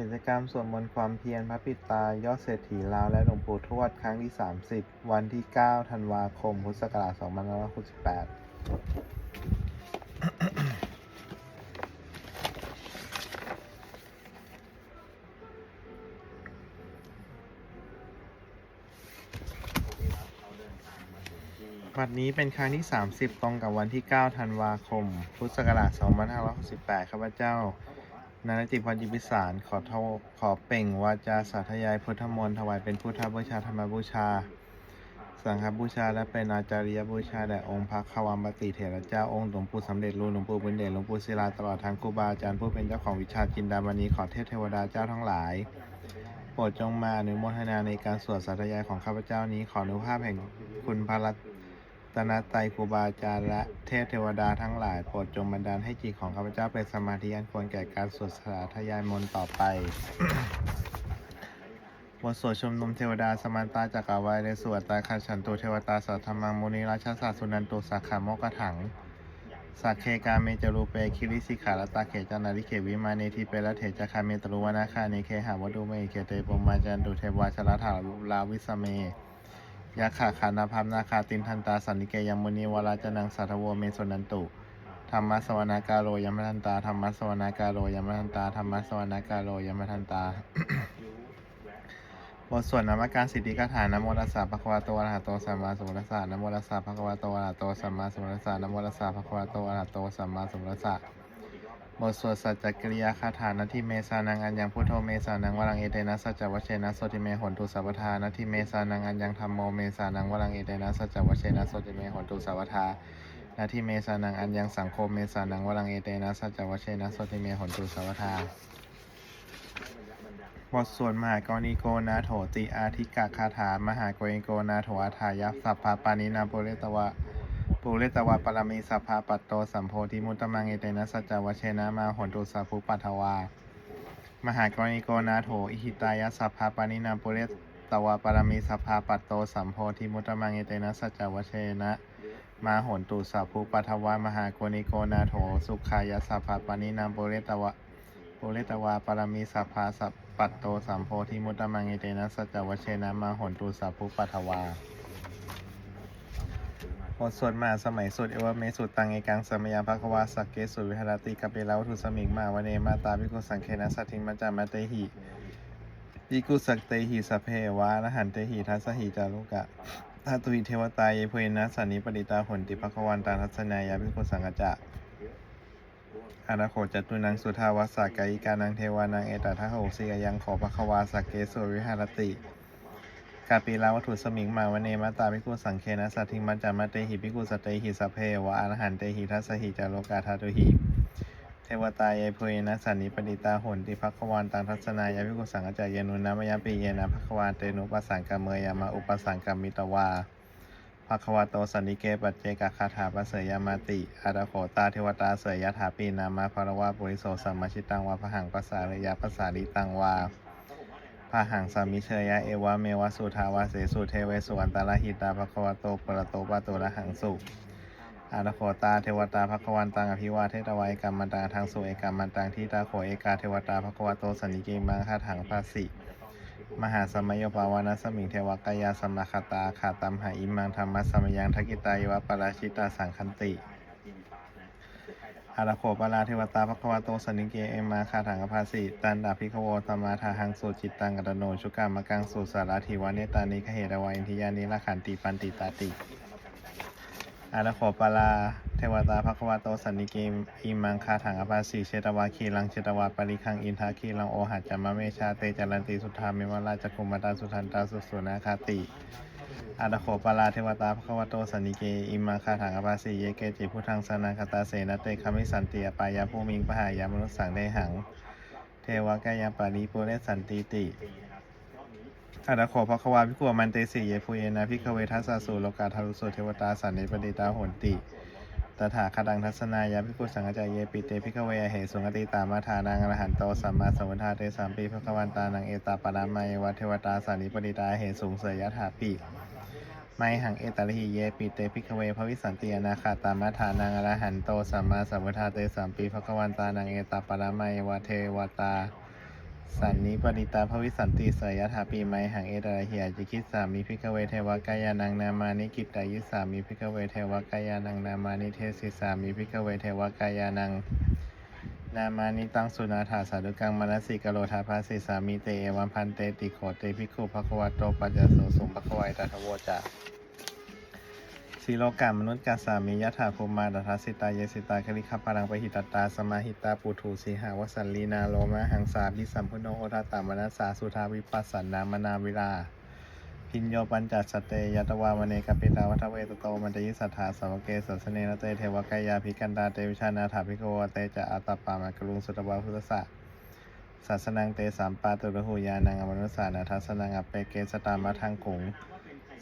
กิจกรรมสวดมนต์ความเพียรพระปิตายอดเศรษฐีลาวและหลวงปู่ทวดครั้งที่ 30 วันที่ 9 ธันวาคม พุทธศักราช2568วันนี้เป็นครั้งที่ 30 ตรงกับวันที่ 9 ธันวาคม พุทธศักราช 2568ข้าพเจ้า นาฏจิตพรจิพิสารขอเทขอเป่งวาจาสาธยายพุทธมนต์ถวายเป็นพุทธบูชาธรรมบูชา สังฆบูชาและเป็นอาจาริยบูชาแด่องค์พระคาวามปติเถระเจ้าองค์หลวงปู่สำเร็จรูปหลวงปู่บุญเดชหลวงปู่ศิลาตลอดทางครูบาอาจารย์ผู้เป็นเจ้าของวิชาจินดามณีขอเทพเทวดาเจ้าทั้งหลายโปรดจงมาอนุโมทนาในการสวดสาธยายของข้าพเจ้านี้ขออนุภาพแห่งคุณพระรัต นตรัยครูบาอาจารย์และเทพเทวดาทั้งหลายโปรดจงบันดาลให้จิตของข้าพเจ้าเป็นสมาธิอันควรแก่การสวดสาธยายมนต์ต่อไปบทสวดชมนุมเทวดาสมันตาจักรวาลในสวดตาคันฉันตุเทวตาสัทธรรมังมุนีราชาศาสุนันตุสักขามกถังสักเคกาเมจรูเปคิริสิขาลตาเขจานาริเขวิมาเนทีเปละเถจคาเมตรุวนาคาเนเคหาวดูเมเขเตปมาจันตุเทวาชลถาลาวิสเม ยะขาขานาภาพนาคาตินทันตาสันนิเกยมุนีวราจนังสัทโวเมสนันตุธรรมสวนากาโรยมทันตาธรรมสวนากาโรยมทันตาธรรมสวนากาโรยมทันตาบทสวดนามการสิทธิกถานโมตัสสะภควะโตอระหะโตสัมมาสัมพุทธัสสะนโมตัสสะภควะโตอระหะโตสัมมาสัมพุทธัสสะนโมตัสสะภควะโตอระหะโตสัมมาสัมพุทธัสสะ บทสวดสัจจกิริยาคาถานาทิเมสานังอัญญังพุทโธเมสานังวรังเอเตนะสัจจวัชเชนะโสติเมหนตุสัพพทานาทิเมสานังอัญญังธรรมโมเมสานังวรังเอเตนะสัจจวัชเชนะโสติเมหนตุสัพพทานาทิเมสานังอัญญังสังโฆเมสานังวรังเอเตนะสัจจวัชเชนะโสติเมหนตุสัพพทาบทสวดมหากรณีโกนาโถติอาทิกะคาถามหากรณีโกนาโถอาทายะสัพพปานินาปุเรตวะ ปุเรตวะปรมีสัพพาปัตโตสัมโพธิมุตตมังเอเตนะสัจจวัชเชนะมาหนตุสัพพุปัทวา มหากรณีโกนาโถอิหิตายะสัพพาปานินาปุเรตวะปรมีสัพพาปัตโตสัมโพธิมุตตมังเอเตนะสัจจวัชเชนะมาหนตุสัพพุปัทวามหากรณีโกนาโถสุขายะสัพพาปานินาปุเรตวะปุเรตวาปรมีสัพพาสัพปัตโตสัมโพธิมุตตมังเอเตนะสัจจวัชเชนะมาหนตุสัพพุปัทวา บทสวดมาสมัยสุดเอวเมสุตังเอกังสมยาภควาสักเกสุวิหารติกปิลาวัตุสมิงมาวเนมาตาภิกุสังเคนะสัตถิมัจจามาเตหิภิกุสักเตหิสเพวะนะหันเตหิทัสหิจารุกะทัตุหิเทวตายเยเพนะสันนิปติตาหนติภควันตาทัศนายาภิกุสังกจะอนาโคจตุนังสุทาวัสสะกายิกานังเทวานังเอตทัคโหสิกยังขอปะควาสักเกสุวิหารติ กาปีลาวัตถุสมิงมาวเนมาตาภิกุสังเคนะสัตถิมัจจามาเตหิภิกุสตเตหิสพเพวะอรหันเตหิทัสสหิจาโลกาทาตุหิ เทวตายายเพยนะสันนิปติตาหนติภควานตังทัศนายาภิกุสังกจจายนุนามยปีเยนะภควานเตนุปสังกามเมยามาอุปสังกามิตวาภควาโตสันนิเกปัจเจกคาถาปเสยยามาติอาดาโขตาเทวตาเสยยถาปีนามาภรวาปุริโสสัมมาชิตังวาพหังปัสสาระยะปัสสาริตังวา พหังสามิเชยยะเอวะเมวะสุทาวาเสสุเทเวสุอันตรหิตาภควาโตปรโตปะโตระหังสุอาดาโขตาเทวตาภควันตังอภิวาเทตวายกรรมมันตังทางสุเอกรรมันตังที่ตาโขเอกาเทวตาภควาโตสันนิเกมังคาถังภาสิมหาสมัยปาวานาสมิงเทวกายาสมนาคตาขาตัมหาอิมังธรรมะสมยังทักิตายวะปราชิตาสังคันติ อาราโคปาราเทวตาภควาโตสนิเกเอมาคาถังอภาสิตันดาภิกโวตมาทาหังสุจิตตังกัตโนชุกามะกังสุสาราธิวาเนตานิคเหตวาอินทิยานิละขันติปันติตาติอาราโคปาราเทวตาภควาโตสันนิเกอิมังคาถังอภาสิเชตวาคีลังเชตวาปริคังอินทาคีลังโอหัจจามะเมชาเตจารันติสุธาเมวราชกุมตาสุทันตาสุสุนาคาติ อาตโขปาราเทวตาพระควโตสันนิเก อิมาคาถังอภาสีเยเกจิพุทธังสนาคตาเสนเตคามิสันติอปายาภูมิงปหายามนุสสังไดหัง เทวกายาปาริปุเรสันติติอาตโขภควาพิกวมันเตสีเยภูเยนะพิกเวทัสสะสุโลกาทารุโสเทวตาสันนิปฏิตาโหนติ ตถาคตังทัศนายาพิกุสังกจายเยปิเตพิกเวเหสุงติตามาทานังอรหันโตสัมมาสัมพุทธาเตสามปีพระควันตานังเอตาปรามัยวัเทวตาสันนิปติตาเหสุงเสยยถาปิไมหังเอตาลิหิเยปิเตพิกเวภวิสันติอนาคาตามาทานังอรหันโตสัมมาสัมพุทธาเตสามปีพระควันตานังเอตาปรามัยวัเทวตา สันนิปริตาภวิสันติสยถาปีไมหังเอตระเหียจิคิดสามิพิกเวเทวกายานังนามานิกิตายิสามิพิกเวเทวกายานังนามานิเทศิสามิพิกเวเทวกายานัง นามานิตังสุนาถาสาดุกังมนสิกโลทาภาสิสามิเตเอวัมพันเตติโขเตภิกขุภควาโตปัจจโสสุภควายตถโวจา สีโลกามนุษย์กาสามิยะถาภูมาดัทธสิตาเยสิตาคลิคพลังปหิตตาสมาหิตาปุถุสีหาวสันลีนาโลมะหังสาพิสัมพุโนโอทาตามนัสสาสุทาวิปัสสันนามนาวิลาพิญโยปัญจสเตยัตวามเนกปิตาวัทเวตโตมันตยิสัทธาสาวกเกสัสเนนเตเทวกายาภิกันตาเตวิชานาถาภิกโวเตจะอัตปามากรุงสุตวาพุทธะศาสนังเตสามปาตุระหูยานังอมนุสานาทัสนังอเปเกสตามาทังขุง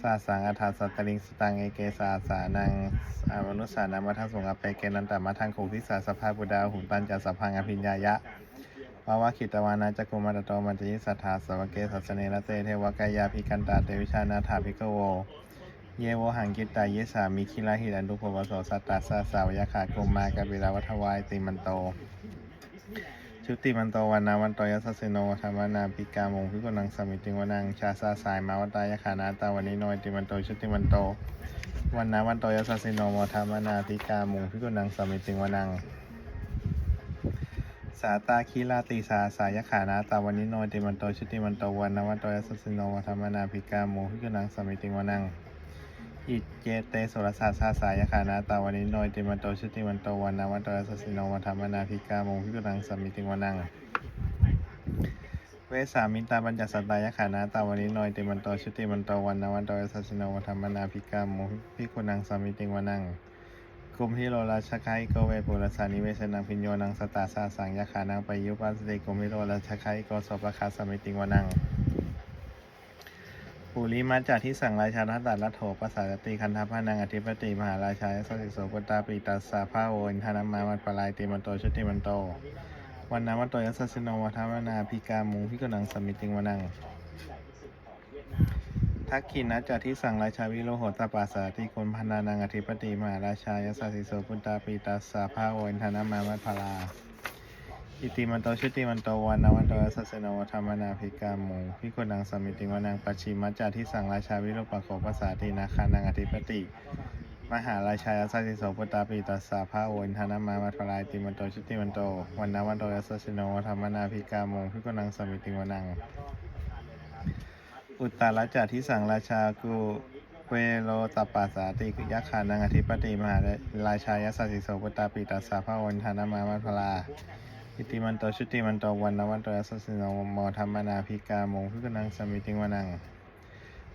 สาสังอัฏฐาสัตตลิงสตังเอเกสาสานังอมนุสานามาทังสงอเปเกนันตมาทังขุงทิสาสภาบุดาหุนปัญจสัพพังอภิญญายะภาวะขิตวานาจักุมาตโตมันจยิสัทธาสวเกสัสเนระเตเทวกายาภิกันตาเตวิชานาถาภิกโว เยโวหังกิตตาเยสามิคิลาหิรันตุภวโสสัตตาสาสาวยาขากุมมากบิลาวัทวายติมันโต ชุติมันโตวันนาวันโตยัสสสิโนธรรมนาปิกามงพิกุนังสมิติวนังชาสาสายมาวัตายาขานาตาวันนี้โนยติมันโตชุติมันโตวันนาวันโตยัสสสิโนมธรรมนาปิกามงพิกุนังสมิติวนังสาตาคีลาติสาสายขานาตาวันนี้โนติมันโตชุติมันโตวันนาวันโตยัสสสิโนวัฒมนาภิกาโมพิกนังสมิติวนัง อิเจเตสุรศาสสาสายขานาตาวันนี้โนติมันโตชุติมันโตวันนวันโตยัสสสิโนวัฒมนาภิกาโมพิกนังสมิติวันังเวสามิตาบัญจสัตตายขานาตาวันนี้โนติมันโตชุติมันโตวันนวันโตยัสสสิโนวัฒมนาภิกาโมพิกุนังสมิติวนังกุมพิโรราชคายโกเวปุรสานิเวชนังพิญโยนังสตาสาสังยาขานังไปยุปัสสติกุมพิโรราชคายโกสปะคาสมิติงวนัง ปุริมาจาที่สั่งราชาทัตตาลัโถปสาสติคันทัพานังอธิปติมหาราชายสสิโสปุตาปิตัสสาภาโอนธนามามัตปลายติมันโตชุติมันโตวันนาวันโตยัสสิโนวัฒมนาพิกามุงพิกนังสมิติงวนังทักขินะจากที่สั่งราชาวิโรโหตปาสสาติคุณพนานังอธิปติมหาราชายสสิโสพุตาปีตัสสาภาโอนธนามามัตพลา อิติมันโตชุติมันโตวันนาวันโตยัสสะโนธรรมนาภิกามูพิกุนังสมิติวนังปัจฉิมัจจาที่สั่งราชาวิโรปโขภาษาตินาคานังอธิปติ มหาราชายสสิโสพุตตาปีตัสสาภาโอนธนามามัตพลาอิติมันโตชุติมันโตวันนาวันโตยัสสะโนธรรมนาภิกามูพิกุนังสมิติวนัง อุตตรจาที่สั่งราชากุเวโรตปาสาติยะขานังอธิปติมหาราชายสัสสิโสปตตาปิตัสสาภาวันธนามามัทพลา อิติมันโตชุติมันโตวันนวันโตยัสสิโนโมธรรมนาภิกามงพิกนังสมิติงวนัง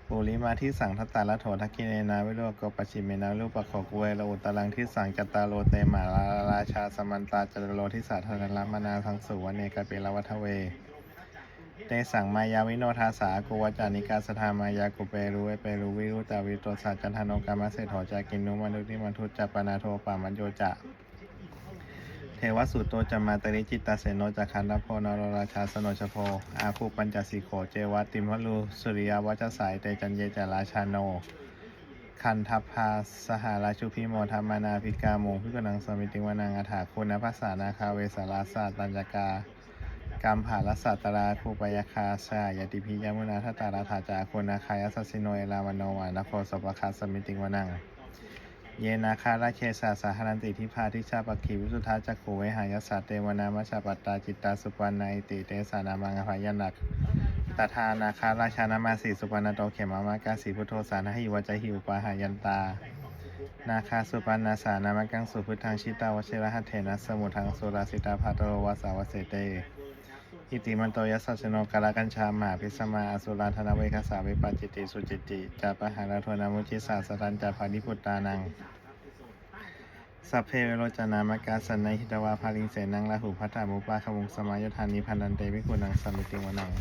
ปุริมาที่สั่งทัตตาละโถทักกิเนนาวิโรกปชิเมนาลูปะโขกเวโรอุตตรังที่สั่งจัตตาโลเตมาราราชาสมันตาจตโลที่สาธารณมนาทังสุวเนกเปลวัทเว เตสั่งมายาวิโนทาสากุวจานิกาสธามายากุเปรุเวเปรุวิรุตาวิโตสัจจันทานกรรมเศรษฐจากินนุมนุติมันทุจัปนาโทปามัญโยจะ วสุโตจะมาตริจิตตาเสโนจักขันธโพนรราชาสนชโพอาภูปัญจสีโขเจวัติมพลูสุริยวัจสายเตจันเยจาราชาโน คันทัพพาสหราชุพิโมธรรมานาภิกาโมงพิกนังสมิติวนังอาถาคุณภาษานาคาเวสาราสาตัญญกากรรมผาลสัตตราภูปยคาสายติพิยมุนาทตาราธาจาคุณนาคายสัสสิโนเอลามโนวานโคสปคาสมิติงวนัง เยนาคาราเคสาสาหรันติทิพาทิชาปคีวิสุทธาจักขูเวหายสัตเตวนามัชปัตตาจิตตาสุปันนาอิติเตสานามังอภายนักตถานาคาราชานามาสีสุปันนโตเขมามากาสีพุทโธสานหิวจหิวปาหายันตา นาคาสุปันนาสานามังกังสุพุทธังชิตาวชิระหัตเถนะสมุทังสุราสิตาภาตโรวาสาวเสเต อิติมันโตยัสสะสโนกาลกัญชามาพิสมาอสุราธนเวคสาวิปัจจิติสุจิติจาปหาราโทนามุจิสาสตันจาภานิพุตตานังสัพเพเวโรจนามกาสันในหิตวาภาลิงเสนังลาหูพัฒามุปาขมุงสมายทานิพันดันเตวิคุนังสมิติวนัง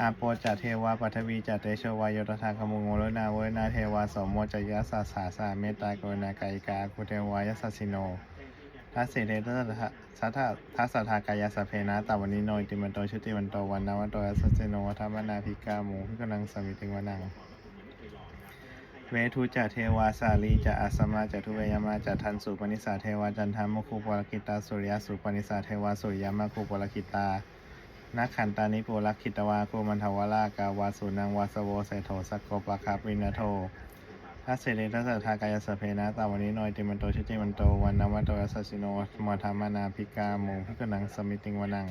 อาโปจัตเทวาปัทวีจัตเตโชวายโยตถาคมุงโมโลนาเวนาเทวาสมโมจยัสาสาสาเมตตากรุณาไกายกาคุเทวายสสสิโน ทัสสิเททัสสะสัทธะทัสสะทากายาสพเพนะตาวันนิโนยติมันโตชุติมันโตวันนาวันโตยัสสะโนวัฒมนาภิกาโมพิกนังสมิติงวนังเวทุจะเทวาสาลีจะอาสมาจะทุเวยามาจะทันสุปนิสาเทวาจันทามุคุปรกิตาสุริยสุปนิสาเทวาสุริยามาคุปรกิตานักขันตานิปุรักขิตวาโกมันทวรากาวาสุนังวาสโวเสโทสกโกปะคาปินาโท ทัสเสเดทัสสทากายสเพนะตาวันนี้นอยติมันโตชิติมันโตวันนวันโตยัสสิโนมอธรรมนาพิกาโมงพิกนังสมิติงวนัง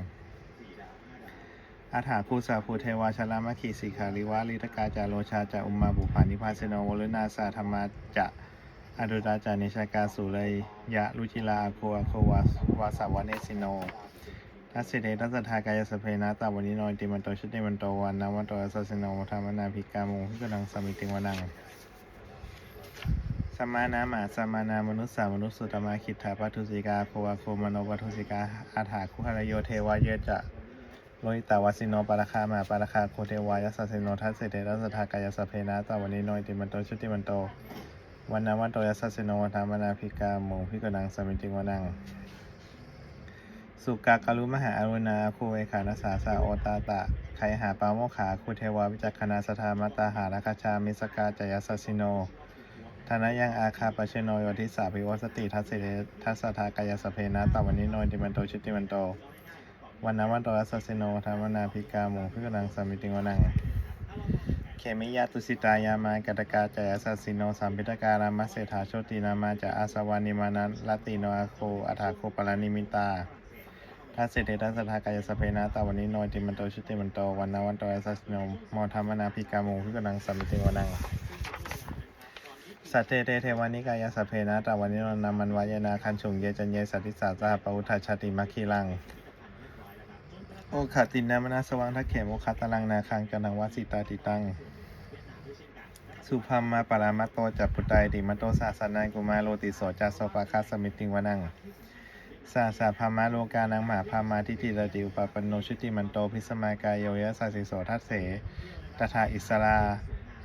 อาถาคูสาภูเทวาชลามะขีสิขาริวาลิตกาจาโลชาจาอุมมาบุพานิพาสโนวลุนาสาธรรมาจะอดุดาจานิชากาสุเลยยะลุจิลาอาโคอาโควาวาสาวเนสิโนทัสสิเดทัสทากายสเพนะตาวันนี้นอยติมันโตชิติมันโตวันนวันโตยัสสิโนมอธรรมนาพิกาโมงพิกนังสมิติงวนัง สมานามาสมานามนุษย์สามนุษย์สุตมาคิดถาปัทุสิกาโควาโคมโนปัทุสิกาอาถาคุหรโยเทวาเยจะโลหิตาวสิโนปาราคามาปาราคาโคเทวายัสสสิโนทัสเสเดทัสสะทากายสเพนะตาวันนี้นอยติมันโตชุติมันโตวันนาวันโตยัสสิโนวันธรรมนาพิกาโมงพิกนังสมิติงวนังสุกากาลุมหาอรุณาคูเวขานาสาสาโอตาตะไคหาปาโมขาคูเทวาวิจักขณาสธามตาหาราคาชามิสกาจายสสสิโน ธนยังอาคาปเชโนโยทิสาภิวสติทัสเสเทัสสทากายสสเพนะตวันนี้โนติมันโตชิติมันโตวันนาวันโตยัสสสิโนธรรมนาพิกาโมงพิกนังสมิติวนังเขมิยาตุสิตายามากตกาจายสัสสิโนสัมพิตการามะเศรษฐาโชตินามาจะอาสวานิมานันลติโนอาโคอัฐาโคปลานิมิตาทัสเสเดทัสสทากายสสเพนะตวันนี้โนติมันโตชิติมันโตวันนาวันโตยัสสิโนโมธรรมนาพิกาโมงพิกนังสมิติวนัง สัตเทเทเทวานิกายสัพเพนะตาวันนิโนนามันวายนาคันฉงเยจันเยสัตติสาสาปะอุทธาชาติมัคคีลัง โอขาตินนามนาสวังทักเขมโอคาตลังนาคังจันังวสิตาติตัง สุพัมมาปรามาโตจัปปุตไตติมโตสาสนายกุมาโลติโสจัสโสปะคาสมิติงวนังสาสาพามาโลกานังหมาพามาทิฏฐิรติอุปปปนโนชุติมันโตพิสมากายโยยะสาสิโสทัสเสตถาอิสรา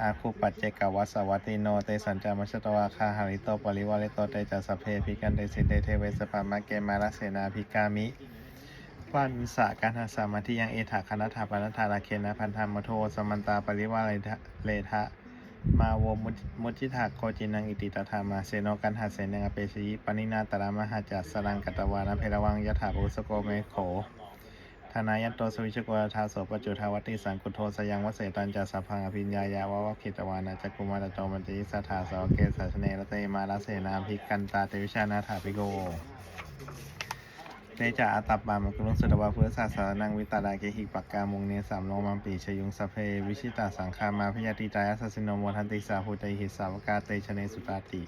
อาคูปัจเจกวัสวัติโนเตสัญจามัชตวาคาหาริโตปริวาริโตเตจัสสพเพพิกันเตสิเตเทเวสปามะเกมาลเสนาภิกามิวันสะการหาสามาธิยังเอถาคณถาปนธาราเคนะพันธามโทสมันตาปริวาเลทะเลทะมาโวมุทิมุทิถาโคจินังอิติตถามาเสโนกันหาเสนังอเปชยิปนินาตรามหาจัสรังกัตวานะเพรวังยถาปุสโกเมโข ธนายันโตสวิชโกทาโสปจุทาวติสังกุโทสยังวเสตันจัสพังอภิญญายาวะวะขิตวานาจักุมาตโตมันติสัทธาสาวเกสัชเนรเตมาลเสนาภิกันตาเตวิชานาถาภิโกเตจาอาตับบามกุลุสุตวะเพื่อศาสนานังวิตาดาเกหิปักกามุงเนสามโลมัมปีชยุงสเพวิชิตาสังคามาพยาติตายาสสสิโนโมทันติสาภูตหิสาวกาเตชเนสุตาติ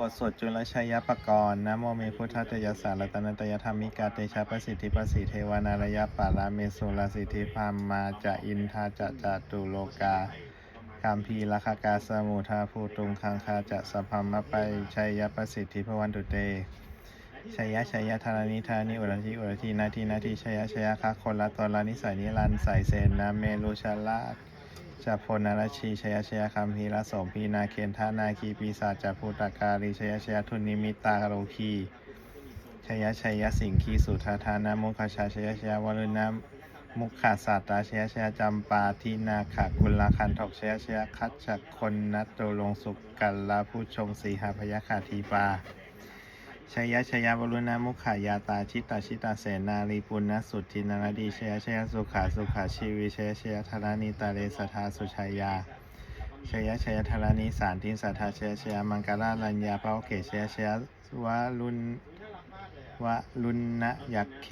บทสวดจุลชัยปกรณ์นะโมเมพุทธเตยสารตนตยธรรมิกาเตชะประสิทธิประสิทธิเทวานารยปาราเมโสลสิทธิพามมาจะอินทาจะจตุโลกาคัมพีลคกาสมุทาภูตุงคังคาจะสัพพมะไปชัยประสิทธิพวันตุเตชัยยะชัยยะธารานิธานิอุรทิอุรทินาทีนาทีชัยยะชัยยะคะคนละตนละนิสัยนิรันดร์ใสเสนนาเมลุชาละ จะพลนารชีชยชยคัมภีรโสมพีนาเคนทานาคีปีศาจจะภูตการีชยชยทุนนิมิตตาโรคีชยชยสิงคีสุทาทานามุขชาชยชยวรุณามุขขาศาสตราชยชยจำปาทินาขะกุลาคันทกชยชยคัจฉคนนัตโตลงสุกัลลาผู้ชงสีหาพยาขาทีปา ชยชยบรุณามุขายาตาชิตาชิตาเสนาลีปุณณสุทธินารดีชยชยสุขาสุขาชีวิชยชยธารานิตาเลสทาสุชายาชยชยธารานิสารทินสัทธาชยชยมังกราลัญญาภาวเขชยชยวะลุนวะลุนนะยักเข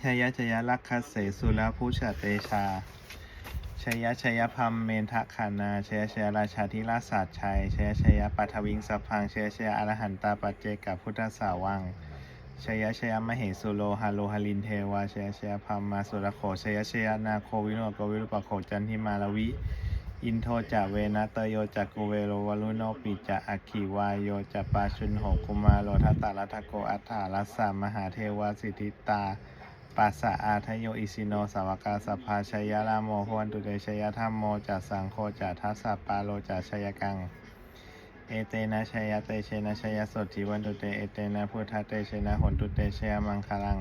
ชยชยลักขเสสุลภูชาเตชา ชยชยพัมเมนทะคานาชยชยราชาธิราชศาสตชัยชยชยปัทวิงสพพังชยชยอรหันตาปัจเจกับพุทธสาวังชยชยมเหสุโลฮาโลหลินเทวาชยชยพัมมาสุรโขชยชยนาโควิโนโกวิรุปโขจันทิมาลวิ อินโทจะเวนะเตโยจะกุเวโรวลุโนปิจะอัคคีวายโยจะปาชุนโหกุมาโลทัตตาลัทโกอัฏฐารัสสามหาเทวาสิทธิตา ปัสสะอาทโยอิสิโนสาวกาสภาชยยะรามโมพวันตุเตชยธรรมโมจัสสังโฆจัทัสสะปาโลจัชยกัง เอเตนะชยเตเชนะชยสดทิวันตุเตเอเตนะพุทธเตเชนะหนตุเตเชยมังคลัง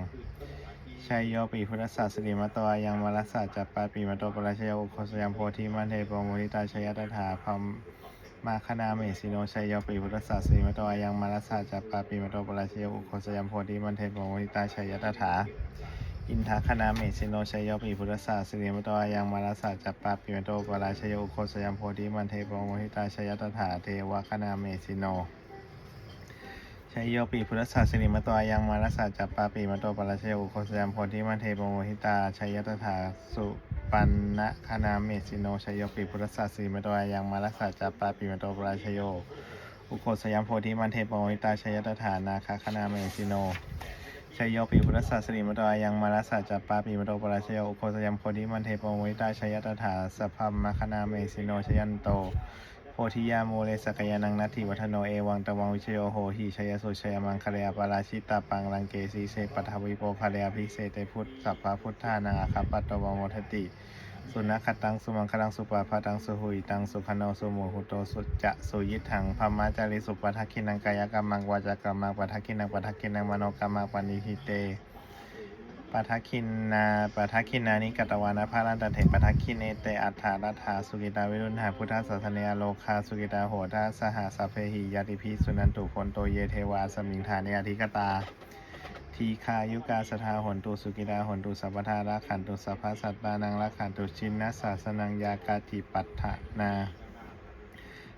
ชัยโยปีพุทธศาสริมตวายังมรัสสะจัปปาปีมโตปราชยอุโคสยามโพธิมันเทปโมนิตาชยตถาพัมมาคณาเมสิโนชัยโยปีพุทธศาสนิมโตอายังมรัสสาจัปปาปีมโตปราชโยอุโคสยามโพธิมันเทปโมหิตาชยยตถา อินทาคณาเมสิโนชัยโยปีพุทธศาสนิมตอายังมารัสาจัปปาปีมโตปราชโยอุโคสยามโพธิมันเทปโมหิตาชัยยตถาเทวคณาเมสิโนชัยโยปีพุทธศาสนิมตอายังมารัสาจัปปาปีมโตปราชโยอุโคสยามโพธิมันเทปโมหิตาชัยยตถาสุปันนะคณาเมสิโนชัยโยปีพุทธศาสนิมตอายังมารัสาจัปปาปีมโตปราชโยอุโคสยามโพธิมันเทปโมหิตาชัยยตถานาคาคณาเมสิโน ชยโยปีพุทธศาสนิมตอายังมารัสสาจัปปาปีมโตปราชโยอุโคสยามโคดิมันเทปโมหิตาชยตถาสพพัมมคณาเมสิโนชยันโตโพธิยาโมเลสกยานังนัตถิวัฒโนเอวังตวังวิชโยโหหิชยสุชยมังคะเรยปราชิตาปังลังเกสีเสปัทวิโปภะเรยพิเศษเตพุทธสัพพะพุทธานาคาปัตตวังวัฏติ สุนัขตังสุมังคลังสุปาพาตังสุหุยตังสุขโนสุโมหุโตสุจะสุยิทังพมาจาริสุปทักขินังกายกรรมังวาจากรรมังปทักขินังปทักขินังมโนกรรมังปณิทิเตปทักขินนาปทักขินานิกตวานาภารันตเถปทักขินเนเตอัฏฐารัฐาสุกิตาวิรุณหาพุทธศาสเนยโลคาสุกิตาโหทาสหสัพเพหิยติพิสุนันตุพนโตเยเทวาสมิงฐานิอธิกตา ทีคายุกาสทาหนตุสุกิตาหนตุสัพทาราขันตุสัพพสัตตานังราขันตุชินนัสสาสนังยากาติปัฏฐานา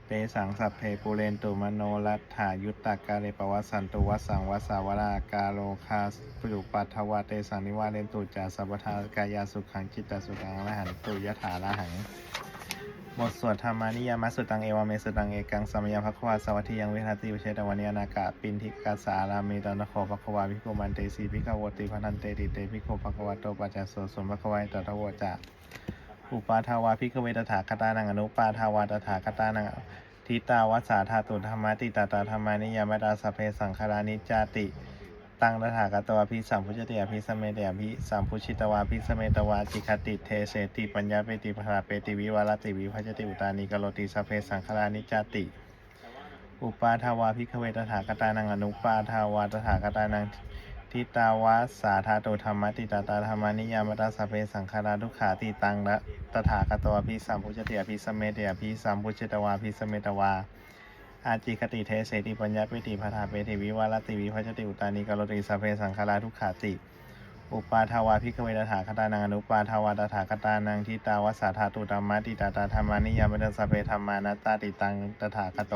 เตสังสัพเพปุเรนตุมโนรัตถายุตตากาเลปวัสสันตุวัสสังวัสาวรากาโลคาปุปัทถวาเตสังนิวาเรนตุจาสัพพทากายาสุขังจิตตสุขังละหันตุยถาละหัง บทสวดธรรมานิยามัสสุตังเอวาเมสุตังเอกังสมยาภควาสวัสทิยังวิหารติวิเชตวันยานากาปินทิกาสารามีตอนโคภควาพิโกมันเตสีพิกาวติพันันเตติเตพิโกภควาโตปัจจโสสมภควายตทวจะอุปาทาวาพิกเวตถาคตานังอนุปาทาวาตถาคตานังทิตาวัสสาธาตุธรรมติตาตาธรรมานิยามตาสเพสังขารานิจจาติ ตังตถาคตวาพิสัมพุชติอภิสเมเตอภิสัมพุชิตวาพิสเมตวาจิคติเทเสติปัญญาเปติภราเปติวิวารติวิภัจติอุตานิกโลติสเพสังขารานิจติ อุปาทาวาพิกเวตถาคตานังอนุปาทาวาตถาคตานังทิตาวาสาธาตุธรรมติตาตาธรรมานิยามตาสเพสังขาราทุกขาติตังละตถาคตวาพิสัมพุชติอภิสเมเตอภิสัมพุชิตวาพิสเมตวา อาจิคติเทเสติปัญญาเปติพาธาเปติวิวารติวิพัชติอุตานิกโลติสพเพสังขาราทุกขาติ อุปาทาวาพิกเวตถาคตานังอนุปาทาวาตถาคตานังทิตาวสาธาตุธรรมติตาตาธรรมานิยามตัสสพเพธรรมานัตตาติตังตถาคโต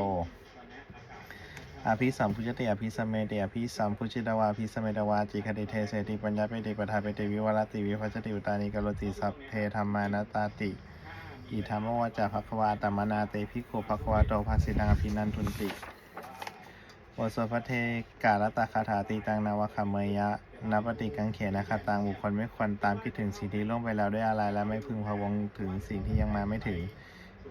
อภิสัมพุชติอภิสมเมติอภิสัมพุชิตวาอภิสมเมตวาจิคติเทเสติปัญญาเปติปทาเปติวิวารติวิพัชติอุตานิกโลติสัพเพธรรมานัตตาติ อิธรรมวจาภควาตมนาเตภิกขภควาโตภาสิตังอภินันทุนติบทสวดพระเทกาลตคาถาตีตังนาวคเมยะนับปฏิกังเขนะคตังบุคคลไม่ควรตามคิดถึงสิ่งที่ล่วงไปแล้วด้วยอะไร และไม่พึงพะวงถึงสิ่งที่ยังมาไม่ถึง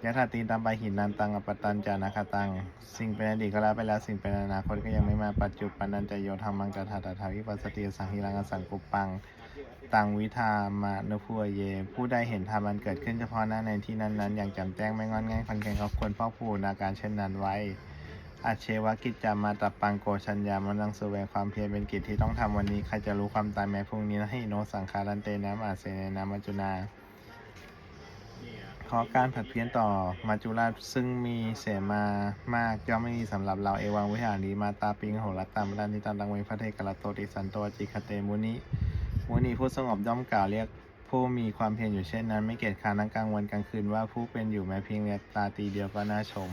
ยะถาตีตามไปหินนันตังอปตันจานาคตัง สิ่งเป็นอดีตก็แล้วไปแล้วสิ่งเป็นอนาคตก็ยังไม่มาปัจจุบันนันจะโยธรรมังกถาตถาวิปัสสติสังหิรังสังกุปปัง ตังวิธามานุพัวเย ผู้ใดเห็นธรรมมันเกิดขึ้นเฉพาะหน้าในที่นั้นๆ อย่างจ่มแจ้งไม่งอนง่ายคอนแกงเขาควรเฝ้าผูนาการเช่นนั้นไว้อาเชวกิจจามาตับปังโกชัญญามันดังสุเวงความเพียรเป็นกิจที่ต้องทำวันนี้ ใครจะรู้ความตายแม้พรุ่งนี้ให้โนสังคารันเตนะมาเสเนนะมัจจุนา ขอการผัดเพี้ยนต่อมัจจุราชซึ่งมีเสมามากย่อมไม่มีสำหรับเราเอวังวิหารีมาตาปิงโหรัตตามรันนิตันตังเวงพระเทกะลโตติสันโตจิคเตมุนิ มุนีผู้สงบย่อมกล่าวเรียกผู้มีความเพียรอยู่เช่นนั้น ไม่เกียจค้านทั้งกลางวันกลางคืนว่าผู้เป็นอยู่แม้เพียงเรียตาตีเดียวก็น่าชม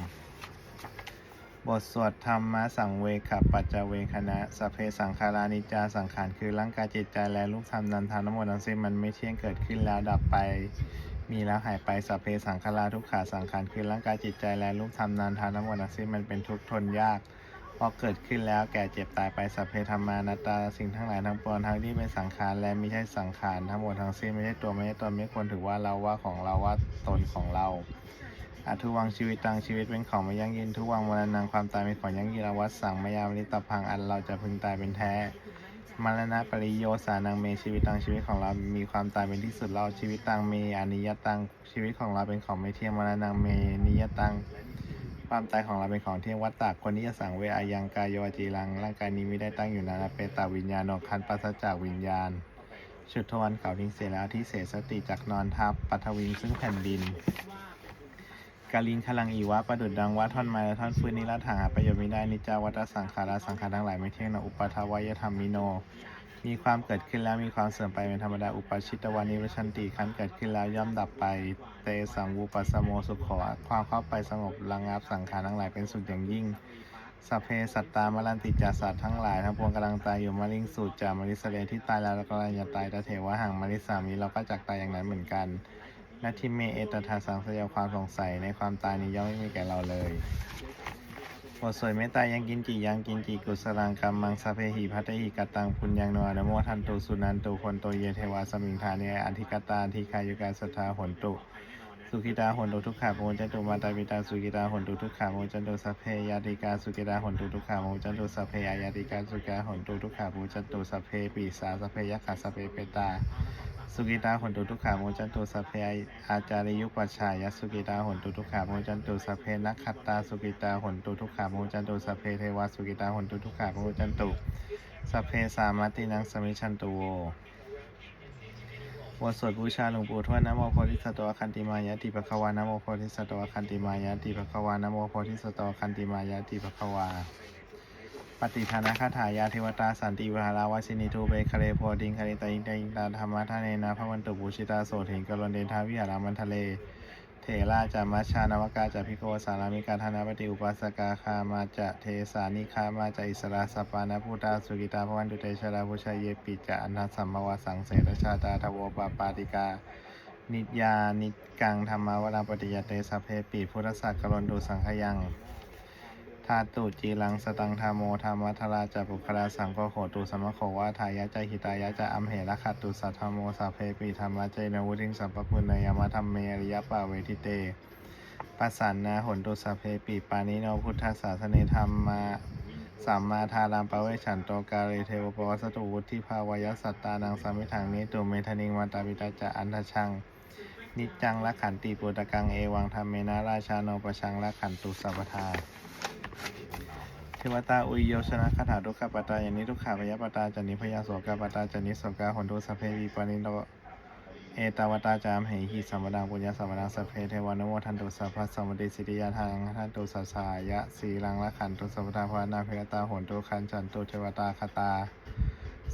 บทสวดธรรมะสังเวขปัจจเวคณะสเพสังขารานิจจาสังขารคือร่างกายจิตใจและลูกธรรมนันทานทั้งหมดทั้งสิ้นมันไม่เที่ยงเกิดขึ้นแล้วดับไป มีแล้วหายไปสเพสังขาราทุกขาสังขารคือร่างกายจิตใจและรูปธรรมนานทานทั้งหมดทั้งสิ้นมันเป็นทุกข์ทนยาก พอเกิดขึ้นแล้วแก่เจ็บตายไปสัพเพธรรมานาตตาสิ่งทั้งหลายทั้งปวงทั้งที่เป็นสังขารและไม่ใช่สังขารทั้งหมดทั้งสิ้นไม่ใช่ตัวไม่ใช่ตนไม่ควรถือว่าเราว่าของเราว่าตนของเราอาทุวังชีวิตตังชีวิตเป็นของไม่ยั่งยืนทุวังมรณังความตายเป็นของยั่งยืนอวัตสังมายามลิตพังอันเราจะพึงตายเป็นแท้มรณะปริโยสานังเมชีวิตตังชีวิตของเรา มีความตายเป็นที่สุดเราชีวิตตังเมอนิยตังชีวิตของเราเป็นของไม่เที่ยงมรณังเมนิยตัง ความตายของเราเป็นของเที่ยงวัตตะคนนี้จะสั่งเวอายังกายโยจีรัง ร่างกายนี้ไม่ได้ตั้งอยู่นานเปตาวิญญาณคันปัสจากวิญญาณ ชุดทวันเขาทิ้งเสร็จแล้วที่เสสติจากนอนทับปัทวิงซึ่งแผ่นดินกาลิงคลังอีวะประดุดดังว่าท่อนไม้และท่อนฟืนนิรัตถาหาประโยชน์ไม่ได้นิจาวัตสังขาราสังขารทั้งหลายไม่เที่ยงนะอุปาทวายธรรมมิโน มีความเกิดขึ้นแล้วมีความเสื่อมไปเป็นธรรมดาอุปชิตวานิวชันติคันเกิดขึ้นแล้วย่อมดับไป เตสังวูปัสโมสุขขความเข้าไปสงบระงับสังขารทั้งหลายเป็นสุดอย่างยิ่งสัพเพสัตตา มรันติจาสัตว์ทั้งหลายทั้งปวงกำลังตายอยู่มาลิงสูตรจามริสเลที่ตายแล้วก็กำลังจะตายตะเทวะหังมาริสามีเราก็จักตายอย่างนั้นเหมือนกันนัตทิเมเอตทาสังสยาความสงสัยในความตายนี้ย่อมไม่มีแก่เราเลย บทสวดเมตตายังกินจิยังกินจิกุสลังกรรมังสพเพหิพัตหิกตังปุญญังโนอะนะโมทันตุสุนันตุคนโตเยเทวาสมิงธาเนอธิกตาธิคายุกาสทาหนตุสุขิตาหนตุทุกขาโมจันตุมาตาปิตาสุขิตาหนตุทุกขาโมจันตุสัพเพยาติกาสุขิตาหนตุทุกขาโมจันตุสัพเพยายาติกาสุขิตาหนตุทุกขาโมจันตุสัพเพปีสาสัพเพยัคขาสัพเพเปตา สุกิตาหนตุทุกขาโมจันตุสัพเพอาจาริยุปัชชายสุกิตาหนตุทุกขาโมจันตุสัพเพนักขัตตาสุกิตาหนตุทุกขาโมจันตุสัพเพเทวาสุกิตาหนตุทุกขาโมจันตุสัพเพสามาตินังสมิชันตุโวบทสวดบูชาหลวงปู่ทวดนะโมโพธิสัตวคันติมายะติภควานะโมโพธิสัตวคันติมายะติภควานะโมโพธิสัตวคันติมายะติภควา ปฏิทานาคาถายาเทวตาสันติวหาราวาสินิทูเบคาเลโพดิงคาริตาอินตาอินตาธรรมะทาเนนาพระวันตุบูชิตาโสถิงกรณเดทาวิหารามันทะเลเถราจามัชชานวกาจะพิโกสารามิกาธนาปฏิอุปาสกาคามาจะเทสานิคามาจะอิสราสปานาพุตาสุกิตาพระวันตุเตชะราพุชยเยปิจะอนัสสัมมวสังเสรชาตาทโวปาปาติกานิจยานิจกังธรรมาวราปฏิยเตสเพปิพุทธสักกรณดูสังขยัง ธาตุจีรังสตังธรรมโมธรรมัทราจะปุคลาสังโฆโหตุสมะโขวาทายะใจหิตายะจะอัมเหระขัตตุสัทธโมสัพเพปิธรรมะเจนวุทิงสัพพพุณนยามะธรรมเมริยปาเวทิเตปัสสันนาหนตุสัพเพปิปานิโนพุทธศาสนธรรมมาสัมมาทารามปเวชันโตกาเรเทวปวัสตุวุฒิภาวายสัตตานังสามิถังนิตุเมธนิงมาตาปิตาจะอันทชังนิจังละขันติปุตตะกังเอวังธรรมเมนาราชาโนปชังละขันตุสัพพทา เทวตาอุยโยชนะคาถาทุกขปตาอย่างนิทุกขาพยาปตาจานิพยาโสกาปตาจานิโสกาหนตุสพเพวีปานิโนเอตาวตาจามเหหิสัมปดังปุญญาสัมปดังสพเพเทวานโมทันตุสัพพะสมมติสิริยาทางทันตุสัสายะสีลังละขันตุสัพพทาภวนาเพตาหนตุคันจันตุเทวตาคาตา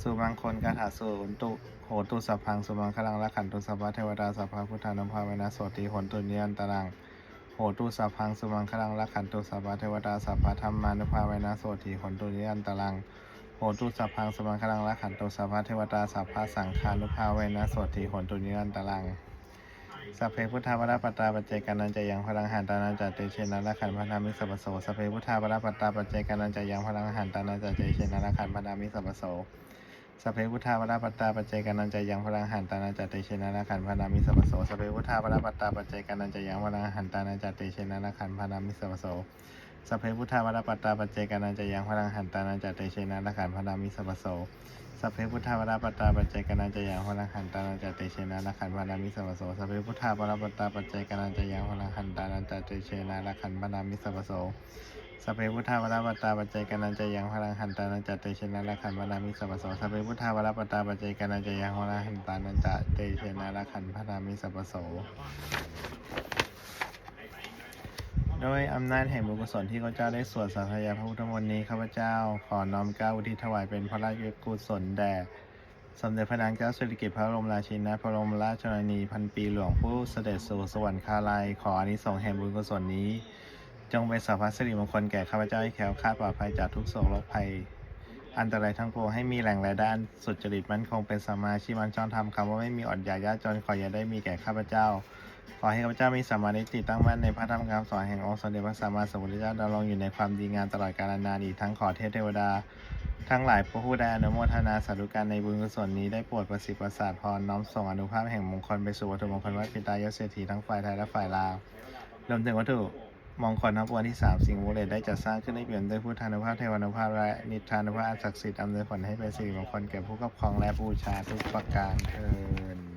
สุบังคนกาถาสุนตุโหตุสัพพังสุบังคลังละขันตุสัพพเทวดาสัพพะพุทธานุภาเวนะโสติหนตุเนียนตรัง โหตุสัพพังสุมังคลังละขันตุสัพพะเทวดาสัพพะธรรมานุภาเวนะโสติหนตุนิยันตรังโหตุสัพพังสุมังคลังละขันตุสัพพะเทวดาสัพพะสังฆานุภาเวนะโสติหนตุนิยันตรังสัพเพพุทธาวราปตาปัจเจกานันจะยังพลังหันตานันจะเตเชนะละขันพนามิสัพโสสัพเพพุทธาวราปตาปัจเจกานันจะยังพลังหันตานันจะเตเชนะละขันพนามิสัพโส สเพพุทธาวราปัตตาปัจเจกานันจะยังพลังหันตานาจเตเชนะนาขันพานามิสัพพโสสเพพุทธาวราปัตตาปัจเจกานันจะยังพลังหันตานาจเตเชนะนาขันพานามิสัพพโสสเพพุทธาวราปัตตาปัจเจกานันจะยังพลังหันตานาจเตเชนะนาขันพานามิสัพพโสสเพพุทธาวราปัตตาปัจเจกานันจะยังพลังหันตานาจเตเชนะนาขันพานามิสัพพโสสเพพุทธาวราปัตตาปัจเจกานันจะยังพลังหันตานาจเตเชนะนาขันพานามิสัพพโส สัพเพพุทธาวรปัตตาปัจเจกานันจยังพลังหันตานันจเตชนะละขันพนามิสัพพโสสัพเพพุทธาวรปัตตาปัจเจกานันจยังพลังหันตานันจเตชนะละขันพนามิสัพพโสโดยอำนาจแห่งบุญกุศลที่ข้าพเจ้าได้สวดสาธยายพระพุทธมนต์นี้ข้าพเจ้าขอน้อมเกล้าอุทิศถวายเป็นพระราชกุศลแด่สมเด็จพระนางเจ้าสิริกิติ์พระบรมราชินีพระบรมราชชนนีพันปีหลวงผู้เสด็จสู่สวรรคาลัยขออานิสงส์แห่งบุญกุศลนี้ จงเป็นสัพพะสิริมงคลแก่ข้าพเจ้าให้แคล้วคลาดปลอดภัยจากทุกโศกโรคภัย อันตรายทั้งปวงให้มีแหล่งรายได้อันสุจริตมั่นคงเป็นสมาชีมันชอบธรรมคำว่าไม่มีอดอยากยากจนขออย่าได้มีแก่ข้าพเจ้า ขอให้ข้าพเจ้ามีสัมมาทิฏฐิตั้งมั่นในพระธรรมคำสอนแห่งองค์สมเด็จพระสัมมาสัมพุทธเจ้าดำรงอยู่ในความดีงามตลอดกาลนานอีกทั้งขอเทพเทวดาทั้งหลายผู้ได้อนุโมทนาสาธุการในบุญกุศลนี้ได้โปรดประสิทธิ์ประสาทพรน้อมส่งอนุภาพแห่งมงคลไปสู่วัตถุมงคลวัดปิตายศเศรษฐีทั้งฝ่ายไทยและฝ่ายลาวรวมถึงวัตถุ มองคลทั้งบนที่สามสิ่งมูลเลตได้จัดสร้างขึ้นให้เปลี่ยนด้วยพุทธานุภาพเทวานุภาพและนิทานุภาพศักดิ์สิทธิ์อำนวยผลให้เป็นสิริมงคลแก่ผู้ครอบครองและบูชาทุกประการเทิน